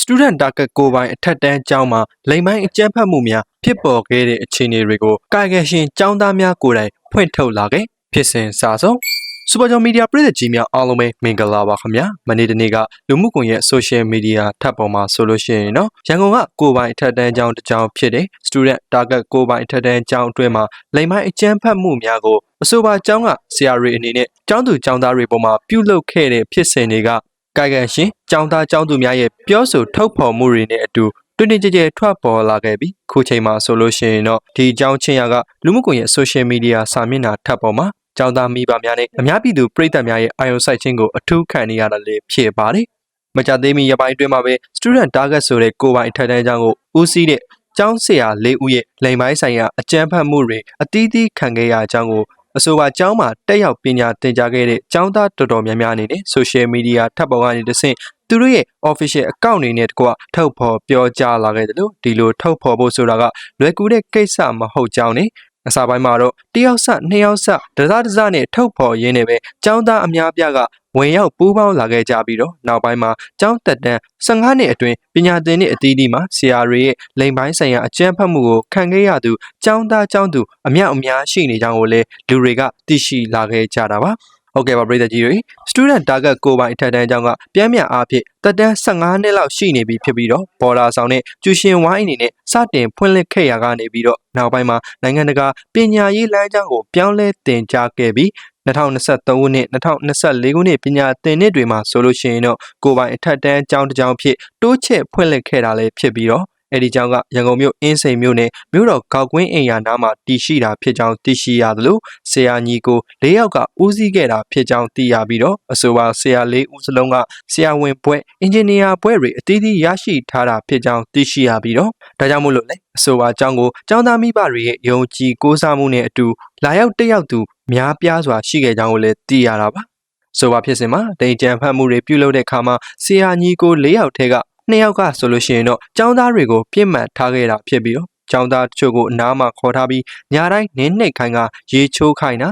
Student Target ကိုယ်ပိုင်အထက်တန်းကျောင်းမှာလိမ်မိုင်းအကြမ်းဖက်မှုများဖြစ်ပေါ်ခဲ့တဲ့အခြေအနေတွေကိုကာယကံရှင်ကျောင်းသားများကိုယ်တိုင်ဖွင့်ထုတ်လာခဲ့ဖြစ်စဉ်စာဆုံးစူပါဂျော်မီဒီယာပြည်သက်ကြီးများအားလုံးပဲမင်္ဂလာပါခင်ဗျာမနေ့တနေ့ကလူမှုကွန်ရက် social media ထပ်ပေါ်မှာဆိုလို့ရှိရင်เนาะရန်ကုန်ကကိုယ်ပိုင်အထက်တန်းကျောင်းတစ်ကျောင်းဖြစ်တဲ့ student target ကိုယ်ပိုင်အထက်တန်းကျောင်းအတွင်းမှာလိမ်မိုင်းအကြမ်းဖက်မှုများကိုအဆိုပါကျောင်းကဆရာတွေအနေနဲ့ကျောင်းသူကျောင်းသားတွေပေါ်မှာပြုလုပ်ခဲ့တဲ့ဖြစ်စဉ်တွေက ကာယကံရှင်ကျောင်းသားကျောင်းသူများရဲ့ပြောဆိုထုတ်ဖော်မှုတွေနဲ့အတူတွင်တွင်ကြဲကြဲထွက်ပေါ်လာခဲ့ပြီးခုချိန်မှာဆိုလို့ရှိရင်တော့ဒီအကြောင်းချင်းရကလူမှုကွန်ရက် social media စာမျက်နှာထပ်ပေါ်မှာကျောင်းသားမိဘများနဲ့အများပြည်သူပြည်သက်များရဲ့အာရုံစိုက်ခြင်းကိုအထူးခံနေရတာလည်းဖြစ်ပါတယ်။မကြသေးမီရပိုင်းအတွင်းမှာပဲ student target ဆိုတဲ့ကိုယ်ပိုင်အထက်တန်းကျောင်းကိုဦးစီးတဲ့ကျောင်းဆရာ၄ဦးရဲ့လိမ်ပိုင်းဆိုင်ရာအကြမ်းဖက်မှုတွေအသီးသီးခံခဲ့ရအကြောင်းကို အဆိုပါကျောင်းမှာတက်ရောက်ပညာသင်ကြားခဲ့တဲ့ကျောင်းသားတော်တော်များများအနေနဲ့ social media ထပ်ပေါ်ကနေတဆင့်သူတို့ရဲ့ official account အနေနဲ့တကွထုတ်ဖော်ပြောကြားလာခဲ့တယ်လို့ဒီလိုထုတ်ဖော်ဖို့ဆိုတာကလွယ်ကူတဲ့ကိစ္စမဟုတ်ကြောင်းနဲ့အစာပိုင်းမှာတော့တယောက်စနှစ်ယောက်စတစားတစားနဲ့ထုတ်ဖော်ရင်းနဲ့ပဲကျောင်းသားအများပြားက ဝင်ရောက်ပူးပေါင်းလာခဲ့ကြပြီးတော့နောက်ပိုင်းမှာကျောင်းတက်တန်း15နှစ်အတွင်းပညာသင်နှစ်အသီးသီးမှာဆရာတွေရဲ့လိမ်ပိုင်းဆိုင်ရာအကျန်းဖတ်မှုကိုခံခဲ့ရသူကျောင်းသားကျောင်းသူအများအများရှိနေကြောင်းကိုလည်းလူတွေကသိရှိလာခဲ့ကြတာပါဟုတ်ကဲ့ပါပြည်သက်ကြီးတွေ student target ကိုယ်ပိုင်အထက်တန်းကျောင်းကပြန်ပြန်အားဖြင့်တက်တန်း15နှစ်လောက်ရှိနေပြီဖြစ်ပြီးတော့ဘော်လာဆောင်နဲ့ကျူရှင်ဝိုင်းအနေနဲ့စတင်ဖွင့်လှစ်ခဲ့ရကနေပြီးတော့နောက်ပိုင်းမှာနိုင်ငံတကာပညာရေးလမ်းကြောင်းကိုပြောင်းလဲတင်ကြားခဲ့ပြီး 2023ခုနှစ်2024ခုနှစ်ပညာသင်နှစ်တွေမှာဆိုလို့ရှိရင်တော့ကိုယ်ပိုင်အထက်တန်းကျောင်းတစ်ကျောင်းဖြစ်တိုးချဲ့ဖွင့်လှစ်ခဲ့တာလည်းဖြစ်ပြီးတော့အဲ့ဒီကျောင်းကရန်ကုန်မြို့အင်းစိန်မြို့နယ်မြို့တော်ကောက်ကွင်းအိမ်ယာနားမှာတည်ရှိတာဖြစ်ကြောင်းသိရှိရသလိုဆရာညီကို၄ယောက်ကဦးစီးခဲ့တာဖြစ်ကြောင်းသိရပြီးတော့အဆိုပါဆရာ၄ဦးစလုံးကဆရာဝန်ဘွဲ့အင်ဂျင်နီယာဘွဲ့တွေအသီးသီးရရှိထားတာဖြစ်ကြောင်းသိရှိရပြီးတော့ဒါကြောင့်မို့လို့လေအဆိုပါကျောင်းကိုကျောင်းသားမိဘတွေရဲ့ယုံကြည်ကိုးစားမှုနဲ့အတူလာရောက်တက်ရောက်သူ များပြားစွာရှိခဲ့ကြောင်းကိုလည်းသိရတာပါဆိုပါဖြစ်စဉ်မှာတိမ်ကြံဖတ်မှုတွေပြုလုပ်တဲ့အခါမှာဆရာညီကို၄ယောက်ထဲက၂ယောက်ကဆိုလို့ရှိရင်တော့ចောင်းသားတွေကိုပြစ်မှတ်ထားခဲ့တာဖြစ်ပြီးတော့ចောင်းသားချို့ကိုအနားမှာခေါ်ထားပြီးညာတိုင်းနင်းနှိပ်ခိုင်းကရေချိုးခိုင်းတာ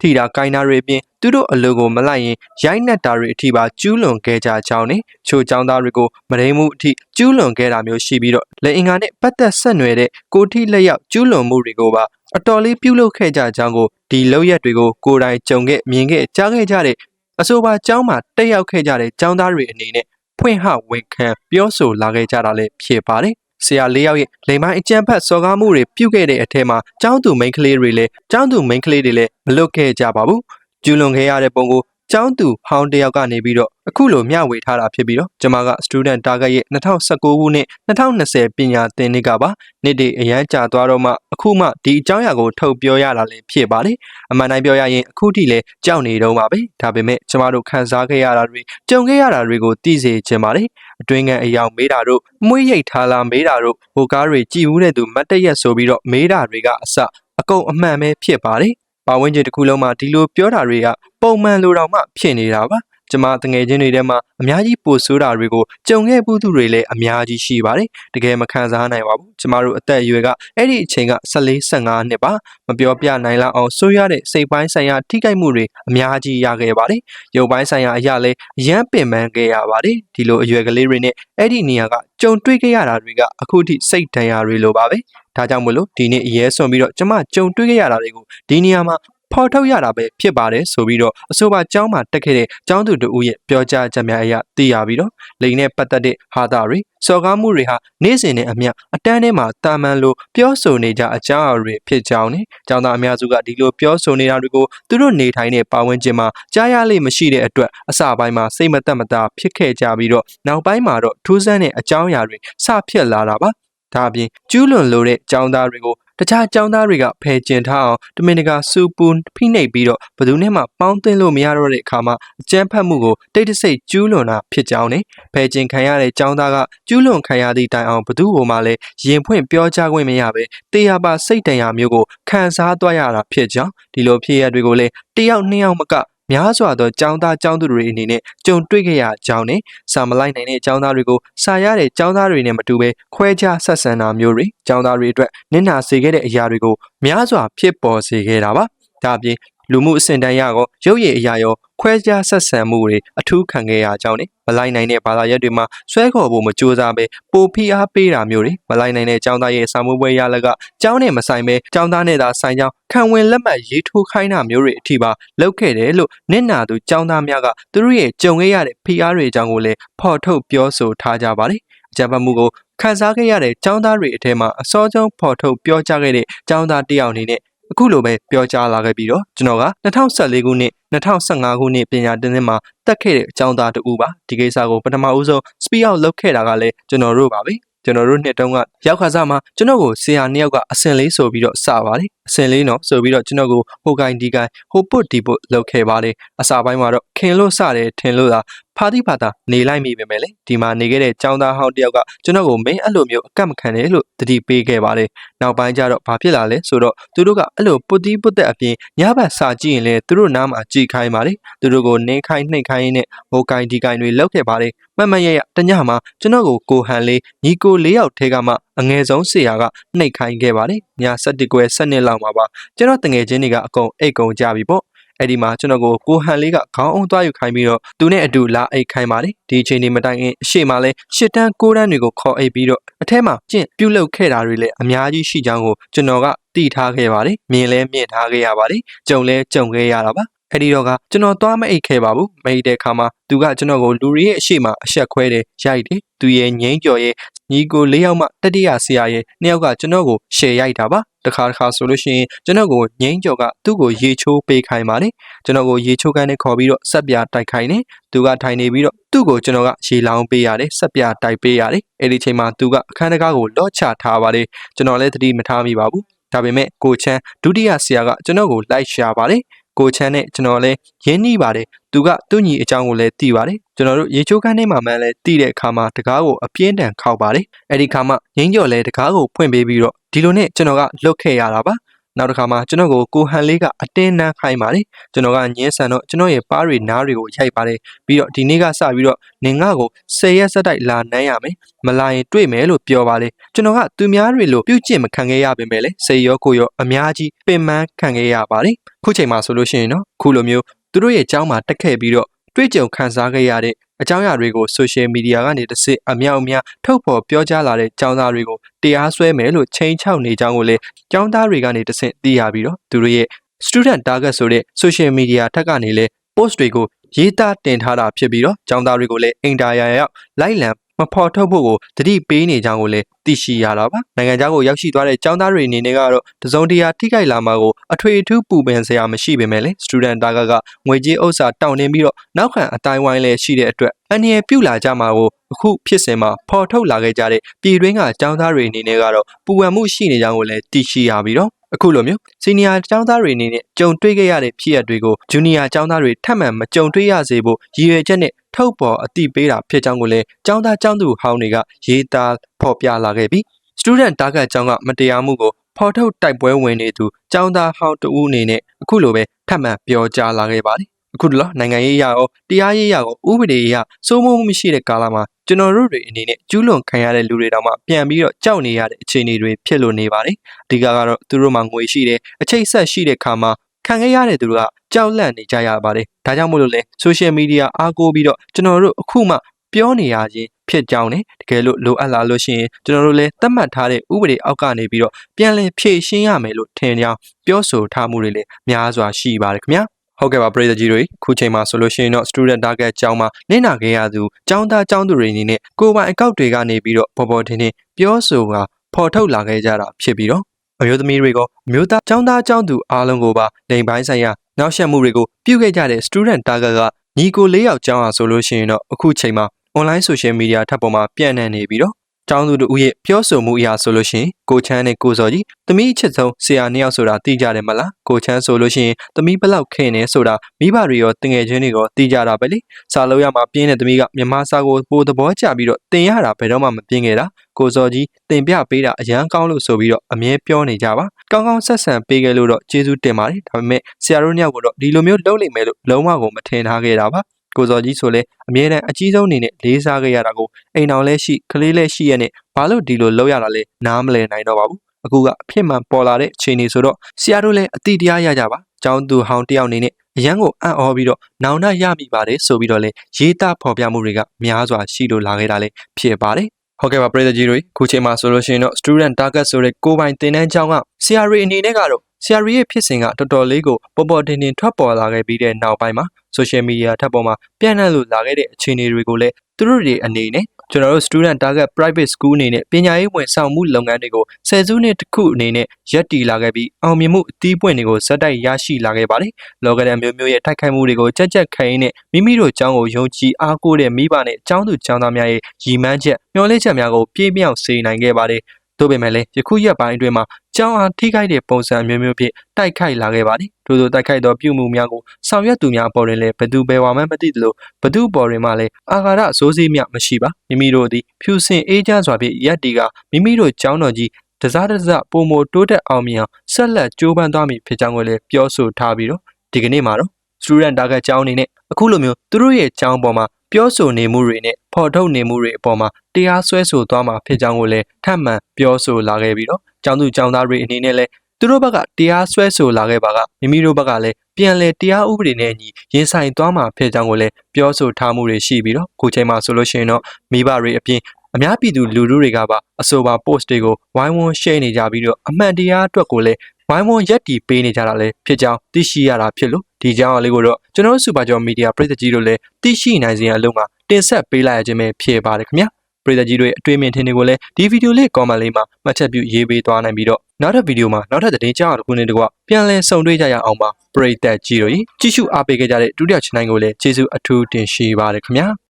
ထိတာကိုင်းတာတွေအပြင်သူတို့အလိုကိုမလိုက်ရင်ရိုက်နှက်တာတွေအထိပါကျူးလွန်ခဲ့ကြကြောင်းနဲ့ချိုချောင်းသားတွေကိုမရိမှုအထိကျူးလွန်ခဲ့တာမျိုးရှိပြီးတော့လက်အင်္ကာနဲ့ပတ်သက်ဆက်နွယ်တဲ့ကိုထိလက်ရောက်ကျူးလွန်မှုတွေကိုပါ အတော်လေးပြုလုပ်ခဲ့ကြကြောင်းကိုဒီလောက်ရက်တွေကိုကိုယ်တိုင်ကြုံခဲ့မြင်ခဲ့ကြားခဲ့ကြတဲ့အဆိုပါကျောင်းမှာတက်ရောက်ခဲ့ကြတဲ့ကျောင်းသားတွေအနေနဲ့ဖွင့်ဟဝန်ခံပြောဆိုလာခဲ့ကြတာလည်းဖြစ်ပါတယ်။ဆရာ၄ယောက်ရဲ့လိမ်မိုင်းအကြမ်းဖက်စော်ကားမှုတွေပြုခဲ့တဲ့အထက်မှာကျောင်းသူမိန်းကလေးတွေလည်းကျောင်းသူမိန်းကလေးတွေလည်းမလွတ်ခဲ့ကြပါဘူး။ကျူးလွန်ခဲ့ရတဲ့ပုံကို ကျောင်းသူဟောင်းတယောက်ကနေပြီးတော့အခုလိုမျှဝေထားတာဖြစ်ပြီးတော့ကျွန်မက student target ရဲ့2019ခုနှစ်2020ပညာသင်နှစ်ကပါနေ့တည်းအရန်ကြာသွားတော့မှအခုမှဒီအကြောင်းအရာကိုထုတ်ပြောရတာလည်းဖြစ်ပါတယ်အမှန်တိုင်းပြောရရင်အခုထိလည်းကြောက်နေတော့ပါပဲဒါပေမဲ့ကျွန်မတို့ခံစားခဲ့ရတာတွေကြုံခဲ့ရတာတွေကိုသိစေချင်ပါတယ်အတွင်းကအယောင်မေးတာတို့မွေးရိတ်ထားလာမေးတာတို့ဟိုကားတွေကြည်ဦးတဲ့သူမတ်တရက်ဆိုပြီးတော့မေးတာတွေကအစအကုန်အမှန်ပဲဖြစ်ပါတယ် ပတ်ဝန်းကျင်တစ်ခုလုံးမှာဒီလိုပြောတာတွေကပုံမှန်လိုတောင်မှဖြစ်နေတာပါ ကျမတငယ်ချင်းတွေထဲမှာအများကြီးပိုဆိုးတာတွေကိုကြုံခဲ့မှုသူတွေလည်းအများကြီးရှိပါတယ်တကယ်မခံစားနိုင်ပါဘူးကျမတို့အသက်အရွယ်ကအဲ့ဒီအချိန်က14 15နှစ်ပါမပြောပြနိုင်လောက်အောင်ဆိုးရတဲ့စိတ်ပိုင်းဆိုင်ရာထိခိုက်မှုတွေအများကြီးရခဲ့ပါတယ်ရုပ်ပိုင်းဆိုင်ရာအရာလည်းရမ်းပင်ပန်းခဲ့ရပါတယ်ဒီလိုအရွယ်ကလေးတွေနဲ့အဲ့ဒီနေရာကကြုံတွေ့ခဲ့ရတာတွေကအခုထိစိတ်ဒဏ်ရာတွေလိုပါပဲဒါကြောင့်မလို့ဒီနေ့အရေးဆွန်ပြီးတော့ကျမကြုံတွေ့ခဲ့ရတာတွေကိုဒီနေရာမှာ ဖော်ထုတ်ရတာပဲဖြစ်ပါတယ်ဆိုပြီးတော့အဆိုပါကျောင်းမှာတက်ခဲ့တဲ့ကျောင်းသူတို့ရဲ့ပြောကြားချက်များအရသိရပြီးတော့လိန်နဲ့ပတ်သက်တဲ့ဟာတာတွေစော်ကားမှုတွေဟာနေ့စဉ်နဲ့အမျှအတန်းထဲမှာတာမန်လိုပြောဆိုနေကြအကြောင်းအရာတွေဖြစ်ကြောင်းနဲ့ကျောင်းသားအများစုကဒီလိုပြောဆိုနေတာတွေကိုသူတို့နေထိုင်တဲ့ပတ်ဝန်းကျင်မှာကြားရလိမ့်မရှိတဲ့အတွက်အစပိုင်းမှာစိတ်မသက်မသာဖြစ်ခဲ့ကြပြီးတော့နောက်ပိုင်းမှာတော့ထူးဆန်းတဲ့အကြောင်းအရာတွေစဖြစ်လာတာပါ ဒါအပြင်ကျူးလွန်လိုတဲ့ကျောင်းသားတွေကိုတခြားကျောင်းသားတွေကဖယ်ကျင်ထားအောင်တမင်တကာစူပူဖိနှိပ်ပြီးတော့ဘယ်သူနဲ့မှပေါင်းသင်းလို့မရတော့တဲ့အခါမှာအကြမ်းဖက်မှုကိုတိတ်တဆိတ်ကျူးလွန်တာဖြစ်ကြောင်းနဲ့ဖယ်ကျင်ခံရတဲ့ကျောင်းသားကကျူးလွန်ခံရသည့်တိုင်အောင်ဘယ်သူ့ကိုမှလည်းရင်ဖွင့်ပြောကြားခွင့်မရဘဲတေးရပါစိတ်တန်ရာမျိုးကိုခံစားသွားရတာဖြစ်ကြောင်းဒီလိုဖြစ်ရတွေကိုလည်းတယောက်နှစ်ယောက်မက များစွာသောကျောင်းသားကျောင်းသူတွေအနေနဲ့ကြုံတွေ့ခဲ့ရကြောင်းနဲ့စာမလိုက်နိုင်တဲ့ကျောင်းသားတွေကိုစာရတဲ့ကျောင်းသားတွေနဲ့မတူဘဲခွဲခြားဆက်ဆံတာမျိုးတွေကျောင်းသားတွေအတွက်နစ်နာစေခဲ့တဲ့အရာတွေကိုများစွာဖြစ်ပေါ်စေခဲ့တာပါ။ဒါအပြင် လူမှုအဆင့်တန်းရကောရုပ်ရည်အရာရောခွဲခြားဆက်ဆံမှုတွေအထူးခံခဲ့ရကြောင်းနဲ့မလိုက်နိုင်တဲ့ဘာသာရပ်တွေမှာဆွဲခေါ်ဖို့မကြိုးစားပဲပိုဖိအားပေးတာမျိုးတွေမလိုက်နိုင်တဲ့ចောင်းသားရဲ့စာမှုပွဲရလကကျောင်းနဲ့မဆိုင်ပဲចောင်းသားနဲ့သာဆိုင်ကြောင်းခံဝင်လက်မှတ်ရေးထိုးခိုင်းတာမျိုးတွေအထိပါလုပ်ခဲ့တယ်လို့နင့်နာသူចောင်းသားများကသူတို့ရဲ့ကြုံခဲ့ရတဲ့ဖိအားတွေအကြောင်းကိုလည်းဖော်ထုတ်ပြောဆိုထားကြပါတယ်အကြံဖတ်မှုကိုခန်းစားခဲ့ရတဲ့ចောင်းသားတွေအထက်မှာအစောဆုံးဖော်ထုတ်ပြောကြားခဲ့တဲ့ចောင်းသားတစ်ယောက်အနေနဲ့ အခုလိုပဲပြောကြားလာခဲ့ပြီးတော့ကျွန်တော်က2014ခုနှစ်2015ခုနှစ်ပညာသင်နှစ်မှာတက်ခဲ့တဲ့အကြောင်းသားတူပါဒီကိစ္စကိုပထမဦးဆုံး speed out လုပ်ခဲ့တာကလည်းကျွန်တော်တို့ပါပဲကျွန်တော်တို့နှစ်တုန်းကရောက်ခါစားမှာကျွန်တော်ကိုဆရာနှစ်ယောက်ကအစင်လေးဆိုပြီးတော့စပါတယ်အစင်လေးနော်ဆိုပြီးတော့ကျွန်တော်ကိုဟိုကိုင်းဒီကိုင်းဟိုပုတ်ဒီပုတ်လုပ်ခဲ့ပါတယ်အစာပိုင်းမှာတော့ခင်လို့စတယ်ထင်လို့သာ ဖာတိဖာတာနေလိုက်မိပဲမယ်လေဒီမှာနေခဲ့တဲ့ចောင်းသားဟောင်းတစ်ယောက်ကကျွန်တော်ကိုမင်းအဲ့လိုမျိုးအကန့်မခံနဲ့လို့တတိပေးခဲ့ပါတယ်နောက်ပိုင်းကျတော့ဘာဖြစ်လာလဲဆိုတော့သူတို့ကအဲ့လိုပုတ်တီးပုတ်တဲ့အပြင်ညဘက်စာကြည့်ရင်လည်းသူတို့နားမှာကြည်ခိုင်းပါတယ်သူတို့ကိုနင်းခိုင်းနှိပ်ခိုင်းရင်းနဲ့ဟိုကိုင်းဒီကိုင်းတွေလောက်ခဲ့ပါတယ်မမရရတညမှာကျွန်တော်ကိုကိုဟန်လေးညီကိုလေးယောက်ထဲကမှအငယ်ဆုံးဆရာကနှိပ်ခိုင်းခဲ့ပါတယ်ည7ကွယ်7လောက်မှာပါကျွန်တော်တငယ်ချင်းတွေကအကုန်အိတ်ကုန်ကြပြီပေါ့ အဲ့ဒီမှာကျွန်တော်ကိုကိုဟန်လေးကခေါင်းအောင်သွားယူခိုင်းပြီးတော့သူနဲ့အတူလာအိတ်ခိုင်းပါတယ်ဒီအချိန်ဒီမတိုင်ခင်အရှိမလဲရှစ်တန်းကိုတန်းတွေကိုခေါ်အိတ်ပြီးတော့အထက်မှာကျင့်ပြုတ်လုခဲ့တာတွေလည်းအများကြီးရှိကြောင်းကိုကျွန်တော်ကသိထားခဲ့ပါတယ်မြင်လဲမြင်ထားခဲ့ရပါတယ်ကြုံလဲကြုံခဲ့ရတာပါ အဲ့ဒီတော့ကကျွန်တော်သွားမအိတ်ခဲ့ပါဘူးမအိတ်တဲ့အခါမှာသူကကျွန်တော်ကိုလူတွေရဲ့အရှိမအဆက်ခွဲတယ်ရိုက်တယ်သူရဲ့ငိမ့်ကြော်ရဲ့ညီကို၄ယောက်မှတတိယဆရာရဲ့နှစ်ယောက်ကကျွန်တော်ကိုရှယ်ရိုက်တာပါတခါတခါဆိုလို့ရှိရင်ကျွန်တော်ကိုငိမ့်ကြော်ကသူ့ကိုရေချိုးပေးခိုင်းပါတယ်ကျွန်တော်ကိုရေချိုးကန်းနဲ့ခေါ်ပြီးတော့ဆက်ပြတိုက်ခိုင်းတယ်သူကထိုင်နေပြီးတော့သူ့ကိုကျွန်တော်ကရေလောင်းပေးရတယ်ဆက်ပြတိုက်ပေးရတယ်အဲ့ဒီချိန်မှာသူကအခန်းတကားကိုလော့ချထားပါတယ်ကျွန်တော်လည်းသတိမထားမိပါဘူးဒါပေမဲ့ကိုချမ်းဒုတိယဆရာကကျွန်တော်ကိုလိုက်ရှာပါတယ် ကိုချမ်းနဲ့ကျွန်တော်လည်းရင်းနှီးပါတယ်သူကသူ့ညီအကြောင်းကိုလည်းသိပါတယ်ကျွန်တော်တို့ရေချိုးကန်းထဲမှာမှန်းလဲသိတဲ့အခါမှာတကားကိုအပြင်းထန်ခောက်ပါတယ်အဲ့ဒီခါမှငင်းကြော်လဲတကားကိုဖွင့်ပေးပြီးတော့ဒီလိုနဲ့ကျွန်တော်ကလွတ်ခဲ့ရတာပါ နောက်တစ်ခါမှကျွန်တော်ကိုကိုဟန်လေးကအတင်းနှမ်းခိုင်းပါတယ်ကျွန်တော်ကညင်းဆန်တော့ကျွန်တော်ရဲ့ပါးတွေနားတွေကိုရိုက်ပါတယ်ပြီးတော့ဒီနေ့ကစပြီးတော့နင်ငါကို10ရက်ဆက်တိုက်လာနှမ်းရမယ်မလာရင်တွေ့မယ်လို့ပြောပါလေကျွန်တော်ကသူများတွေလို့ပြုတ်ကျင့်မခံခဲ့ရပါမယ်လေစေရောကိုရောအများကြီးပင်ပန်းခံခဲ့ရပါတယ်ခုချိန်မှာဆိုလို့ရှိရင်တော့ခုလိုမျိုးသူတို့ရဲ့အကြောင်းမှာတက်ခဲ့ပြီးတော့တွေ့ကြုံခံစားခဲ့ရတဲ့ အကြောင်းအရာတွေကို social media ကနေတဆင့်အမြောက်အများထုတ်ဖော်ပြောကြားလာတဲ့ကျောင်းသားတွေကိုတရားစွဲမယ်လို့ချိန်ချောက်နေကြောင်းကိုလည်းကျောင်းသားတွေကနေတဆင့်သိရပြီးတော့သူတို့ရဲ့ student target ဆိုတဲ့ social media ထက်ကနေလည်း post တွေကိုရေးသားတင်ထားတာဖြစ်ပြီးတော့ကျောင်းသားတွေကိုလည်းအင်တာယာရောက်လိုက်လံ မဖော်ထုတ်ဖို့ကိုတတိပေးနေကြောင်းကိုလည်းသိရှိရတာပါနိုင်ငံခြားကိုရောက်ရှိသွားတဲ့ចောင်းသားတွေအနေနဲ့ကတော့တစုံတရာထိခိုက်လာမှာကိုအထွေအထူးပူပင်စရာမရှိပေမဲ့လေ student target ကငွေကြေးဥစ္စာတောင်းတင်းပြီးတော့နောက်ခံအတိုင်းဝိုင်းလည်းရှိတဲ့အတွက်အန္တရာယ်ပြုလာကြမှာကိုအခုဖြစ်စဉ်မှာဖော်ထုတ်လာခဲ့ကြတဲ့ပြည်တွင်းကចောင်းသားတွေအနေနဲ့ကတော့ပူပန်မှုရှိနေကြောင်းကိုလည်းသိရှိရပြီးတော့ အခုလိုမျိုးစီနီယာကျောင်းသားတွေအနေနဲ့ကြုံတွေ့ခဲ့ရတဲ့ဖြစ်ရပ်တွေကိုဂျူနီယာကျောင်းသားတွေထပ်မံမကြုံတွေ့ရစေဖို့ရည်ရွယ်ချက်နဲ့ထုတ်ပေါ်အသိပေးတာဖြစ်ကြောင်းကိုလည်းကျောင်းသားကျောင်းသူဟောင်းတွေကရေးသားဖော်ပြလာခဲ့ပြီး student target ကျောင်းကမတရားမှုကိုဖော်ထုတ်တိုက်ပွဲဝင်နေသူကျောင်းသားဟောင်းတဦးအနေနဲ့အခုလိုပဲထပ်မံပြောကြားလာခဲ့ပါတယ်အခုတလောနိုင်ငံရေးအရာရောတရားရေးအရာရောဥပဒေအရစိုးမိုးမှုမရှိတဲ့ကာလမှာ ကျွန်တော်တို့တွေအနေနဲ့ကျူးလွန်ခံရတဲ့လူတွေတောင်မှပြန်ပြီးတော့ကြောက်နေရတဲ့အခြေအနေတွေဖြစ်လို့နေပါတယ်အဓိကကတော့သူတို့မှာငွေရှိတယ်အချိတ်ဆက်ရှိတဲ့ခါမှာခံခဲ့ရတဲ့သူတို့ကကြောက်လန့်နေကြရပါတယ်ဒါကြောင့်မို့လို့လဲ social media အားကိုးပြီးတော့ကျွန်တော်တို့အခုမှပြောနေရခြင်းဖြစ်ကြောင်းနဲ့တကယ်လို့လိုအပ်လာလို့ရှိရင်ကျွန်တော်တို့လည်းသတ်မှတ်ထားတဲ့ဥပဒေအောက်ကနေပြီးတော့ပြန်လည်ဖြည့်ရှင်းရမယ်လို့ထင်ကြောင်းပြောဆိုထားမှုတွေလည်းများစွာရှိပါတယ်ခင်ဗျာ ဟုတ်ကဲ့ပါပရိသတ်ကြီးတွေခုချိန်မှာဆိုလို့ရှိရင်တော့ student target ကျောင်းမှာနေနာခဲ့ရသူကျောင်းသားကျောင်းသူတွေအနေနဲ့ကိုယ်ပိုင်အကောက်တွေကနေပြီးတော့ပေါ်ပေါ်ထင်ထင်ပြောဆိုတာဖော်ထုတ်လာခဲ့ကြတာဖြစ်ပြီးတော့အမျိုးသမီးတွေကအမျိုးသားကျောင်းသားကျောင်းသူအားလုံးကိုပါလိန်ပိုင်းဆိုင်ရာနောက်ဆက်မှုတွေကိုပြုခဲ့ကြတဲ့ student target ကညီကို၄ယောက်ကျောင်းအားဆိုလို့ရှိရင်တော့အခုချိန်မှာ online social media ထပ်ပေါ်မှာပြန့်နှံ့နေပြီးတော့ ကျောင်းသူတို့ရဲ့ပြောဆိုမှုအရာဆိုလို့ရှိရင်ကိုချမ်းနဲ့ကိုစော်ကြီးသမီးအချစ်ဆုံးဆရာနှစ်ယောက်ဆိုတာသိကြတယ်မလားကိုချမ်းဆိုလို့ရှိရင်သမီးဘလောက်ခင်နေဆိုတာမိဘတွေရောတငယ်ချင်းတွေရောသိကြတာပဲလေစာလို့ရမှာပြင်းတဲ့သမီးကမြန်မာစာကိုပိုသဘောကျပြီးတော့တင်ရတာဘယ်တော့မှမပြင်းခဲ့တာကိုစော်ကြီးတင်ပြပေးတာအရန်ကောင်းလို့ဆိုပြီးတော့အမြဲပြောနေကြပါကောင်းကောင်းဆက်ဆံပေးခဲ့လို့တော့ကျေးဇူးတင်ပါတယ်ဒါပေမဲ့ဆရာတို့နှစ်ယောက်ကတော့ဒီလိုမျိုးလုပ်နိုင်မယ်လို့လုံးဝကိုမထင်ထားခဲ့တာပါ ကိုစော်ကြီးဆိုလဲအမြဲတမ်းအကြီးဆုံးအနေနဲ့လေးစားခဲ့ရတာကိုအိမ်တော်လဲရှိကလေးလဲရှိရနဲ့ဘာလို့ဒီလိုလုပ်ရတာလဲနားမလည်နိုင်တော့ပါဘူးအခုကအဖြစ်မှန်ပေါ်လာတဲ့အခြေအနေဆိုတော့ဆရာတို့လည်းအတိတရားရကြပါကျောင်းသူဟောင်းတယောက်အနေနဲ့အရန်ကိုအံ့ဩပြီးတော့နောင်တရမိပါတယ်ဆိုပြီးတော့လေရေးသားဖော်ပြမှုတွေကများစွာရှိလို့လာခဲ့တာလည်းဖြစ်ပါတယ်ဟုတ်ကဲ့ပါပြည်သူကြီးတွေခုချိန်မှာဆိုလို့ရှိရင်တော့ student target ဆိုတဲ့ကိုယ်ပိုင်သင်တန်းကျောင်းကဆရာတွေအနေနဲ့ကတော့ ဆရာတွေရဲ့ဖြစ်စဉ်ကတော်တော်လေးကိုပေါ်ပေါ်တင်တင်ထွက်ပေါ်လာခဲ့ပြီးတဲ့နောက်ပိုင်းမှာ social media ထပ်ပေါ်မှာပြန့်နှံ့လို့လာခဲ့တဲ့အခြေအနေတွေကိုလည်းသူတို့တွေအနေနဲ့ကျွန်တော်တို့ student target private school အနေနဲ့ပညာရေးဝင်ဆောင်မှုလုပ်ငန်းတွေကိုဆယ်စုနှစ်တစ်ခုအနေနဲ့ရပ်တည်လာခဲ့ပြီးအောင်မြင်မှုအသီးပွင့်တွေကိုဇက်တိုက်ရရှိလာခဲ့ပါတယ်။လောကဒဏ်မျိုးမျိုးရဲ့ထိုက်ခိုက်မှုတွေကိုကြက်ကြက်ခိုင်ရင်းနဲ့မိမိတို့ကျောင်းကိုယုံကြည်အားကိုးတဲ့မိဘနဲ့ကျောင်းသူကျောင်းသားများရဲ့ရည်မှန်းချက်မျှော်လင့်ချက်များကိုပြည့်မြောက်စေနိုင်ခဲ့ပါတယ်။သို့ပေမဲ့လည်းယခုရက်ပိုင်းအတွင်းမှာ ကျောင်းအားထိခိုက်တဲ့ပုံစံမျိုးမျိုးဖြင့်တိုက်ခိုက်လာခဲ့ပါတယ်။ထို့သောတိုက်ခိုက်သောပြုမှုများကိုဆောင်ရွက်သူများအပေါ်တွင်လည်းဘသူဘယ်ဝါမှမသိသလိုဘသူပေါ်တွင်မှလည်းအာဃာတဇိုးစည်းမြမရှိပါမိမိတို့သည်ဖြူစင်အေးချမ်းစွာဖြင့်ရက်တီကမိမိတို့ကျောင်းတော်ကြီးတစားတစားပုံမတိုးတက်အောင်မြင်အောင်ဆက်လက်ကြိုးပမ်းသွားမည်ဖြစ်ကြောင်းကိုလည်းပြောဆိုထားပြီးတော့ဒီကနေ့မှာတော့ student target ကျောင်းအနေနဲ့အခုလိုမျိုးသူတို့ရဲ့ကျောင်းပေါ်မှာပြောဆိုနေမှုတွေနဲ့ဖော်ထုတ်နေမှုတွေအပေါ်မှာတရားစွဲဆိုသွားမှာဖြစ်ကြောင်းကိုလည်းထပ်မံပြောဆိုလာခဲ့ပြီးတော့ ကျောင်းသူကျောင်းသားတွေအနေနဲ့လည်းသူတို့ဘက်ကတရားစွဲဆိုလာခဲ့ပါကမိမိတို့ဘက်ကလည်းပြန်လဲတရားဥပဒေနဲ့အညီရင်ဆိုင်သွားမှာဖြစ်ကြောင်းကိုလည်းပြောဆိုထားမှုတွေရှိပြီးတော့ခုချိန်မှာဆိုလို့ရှိရင်တော့မိဘတွေအပြင်အများပြည်သူလူထုတွေကပါအဆိုပါ post တွေကိုဝိုင်းဝန်း share နေကြပြီးတော့အမှန်တရားအတွက်ကိုလည်းဝိုင်းဝန်းရက်တီပေးနေကြတာလည်းဖြစ်ကြောင်းသိရှိရတာဖြစ်လို့ဒီကြောင်းအလေးကိုတော့ကျွန်တော်တို့ Super Joy Media ပြည်သက်ကြီးတို့လည်းသိရှိနိုင်စေရန်အလုံးမှာတင်ဆက်ပေးလိုက်ရခြင်းပဲဖြစ်ပါတယ်ခင်ဗျာ ပြည်သက်ကြီးတို့ရဲ့အတွေ့အမြင်ထင်တွေကိုလည်းဒီဗီဒီယိုလေး comment လေးမှာမှတ်ချက်ပြုရေးပေးသွားနိုင်ပြီးတော့နောက်ထပ်ဗီဒီယိုမှာနောက်ထပ်သတင်းကြောင်းတစ်ခုနဲ့တကွပြန်လည်ဆုံတွေ့ကြရအောင်ပါပြည်သက်ကြီးတို့ကြီးကြည့်ရှုအားပေးခဲ့ကြတဲ့ဒုတိယ channel ကိုလည်းကျေးဇူးအထူးတင်ရှိပါတယ်ခင်ဗျာ